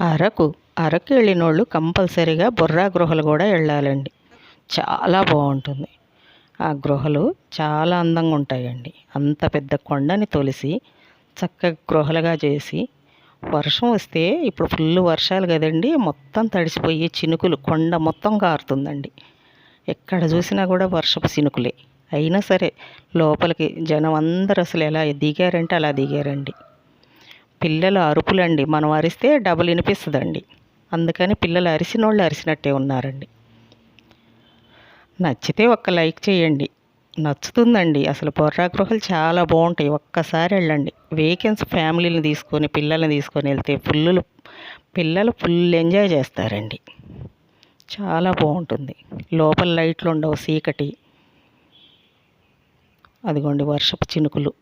అరకు అరకు వెళ్ళిన వాళ్ళు కంపల్సరీగా బుర్రా గృహలు కూడా వెళ్ళాలండి. చాలా బాగుంటుంది. ఆ గృహలు చాలా అందంగా ఉంటాయండి. అంత పెద్ద కొండని తొలిసి చక్కగా గృహలుగా చేసి వర్షం వస్తే ఇప్పుడు ఫుల్ వర్షాలు కదండి మొత్తం తడిసిపోయి చినుకులు కొండ మొత్తం కారుతుందండి. ఎక్కడ చూసినా కూడా వర్షపు చినుకులే. అయినా సరే లోపలికి జనం అందరూ అసలు ఎలా దిగారంటే అలా దిగారండి. పిల్లలు అరుపులండి. మనం అరిస్తే డబుల్ వినిపిస్తుందండి. అందుకని పిల్లలు అరిసిన వాళ్ళు అరిసినట్టే ఉన్నారండి. నచ్చితే ఒక్క లైక్ చేయండి. నచ్చుతుందండి. అసలు బొర్రా గృహలు చాలా బాగుంటాయి. ఒక్కసారి వెళ్ళండి. వేకెన్స్ ఫ్యామిలీని తీసుకొని పిల్లల్ని తీసుకొని వెళ్తే ఫుల్లు పిల్లలు ఫుల్ ఎంజాయ్ చేస్తారండి. చాలా బాగుంటుంది. లోపల లైట్లు ఉండవు చీకటి అదిగోండి వర్షపు చినుకులు.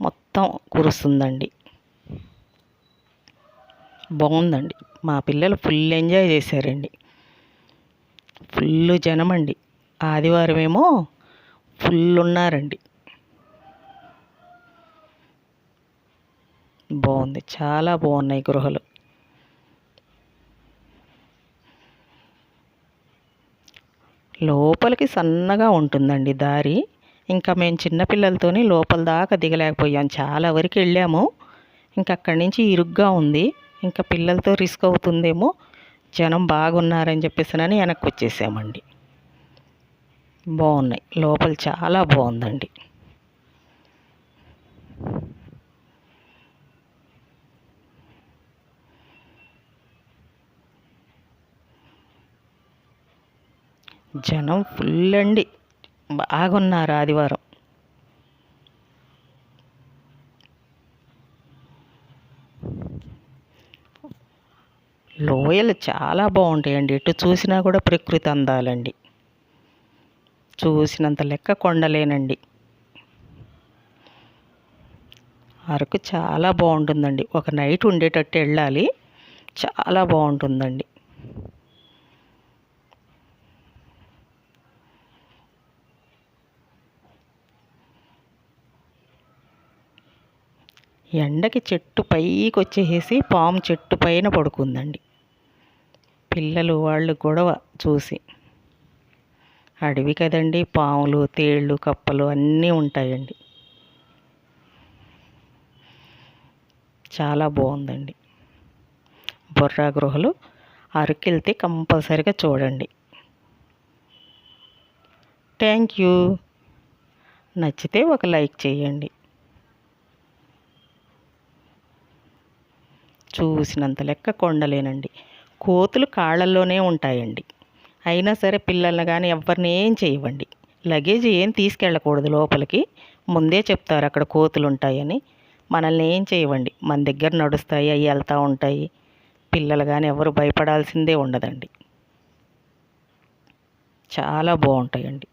మొత్తం కురుస్తుందండి. బాగుందండి. మా పిల్లలు ఫుల్ ఎంజాయ్ చేశారండి. ఫుల్ జనమండి. ఆదివారం ఏమో ఫుల్ ఉన్నారండి. బాగుంది. చాలా బాగున్నాయి గృహలు. లోపలికి సన్నగా ఉంటుందండి దారి. ఇంకా మేము చిన్నపిల్లలతోని లోపల దాకా దిగలేకపోయాం. చాలా వరకు వెళ్ళాము. ఇంకా అక్కడి నుంచి ఇరుగ్గా ఉంది. ఇంకా పిల్లలతో రిస్క్ అవుతుందేమో జనం బాగున్నారని చెప్పేసినని వెనక్కి వచ్చేసామండి. బాగున్నాయి. లోపల చాలా బాగుందండి. జనం ఫుల్ అండి. బాగున్నారు ఆదివారం. లోయలు చాలా బాగుంటాయండి. ఎటు చూసినా కూడా ప్రకృతి అందాలండి. చూసినంత లెక్క కొండలేనండి. అరకు చాలా బాగుంటుందండి. ఒక నైట్ ఉండేటట్టు వెళ్ళాలి. చాలా బాగుంటుందండి. ఎండకి చెట్టు పైకి వచ్చేసేసి పాము చెట్టు పైన పడుకుందండి. పిల్లలు వాళ్ళు గొడవ చూసి. అడవి కదండి పాములు తేళ్ళు కప్పలు అన్నీ ఉంటాయండి. చాలా బాగుందండి. బొర్రా గృహలు అరకెళ్తే కంపల్సరిగా చూడండి. Thank you. నచ్చితే ఒక లైక్ చేయండి. చూసినంత లెక్క కొండలేనండి. కోతులు కాళ్ళల్లోనే ఉంటాయండి. అయినా సరే పిల్లల్ని కానీ ఎవరిని ఏం చేయవండి. లగేజ్ ఏం తీసుకెళ్ళకూడదు లోపలికి. ముందే చెప్తారు అక్కడ కోతులు ఉంటాయని. మనల్ని ఏం చేయవండి. మన దగ్గర నడుస్తాయి అవి వెళ్తూ ఉంటాయి. పిల్లలు కానీ ఎవరు భయపడాల్సిందే ఉండదండి. చాలా బాగుంటాయండి.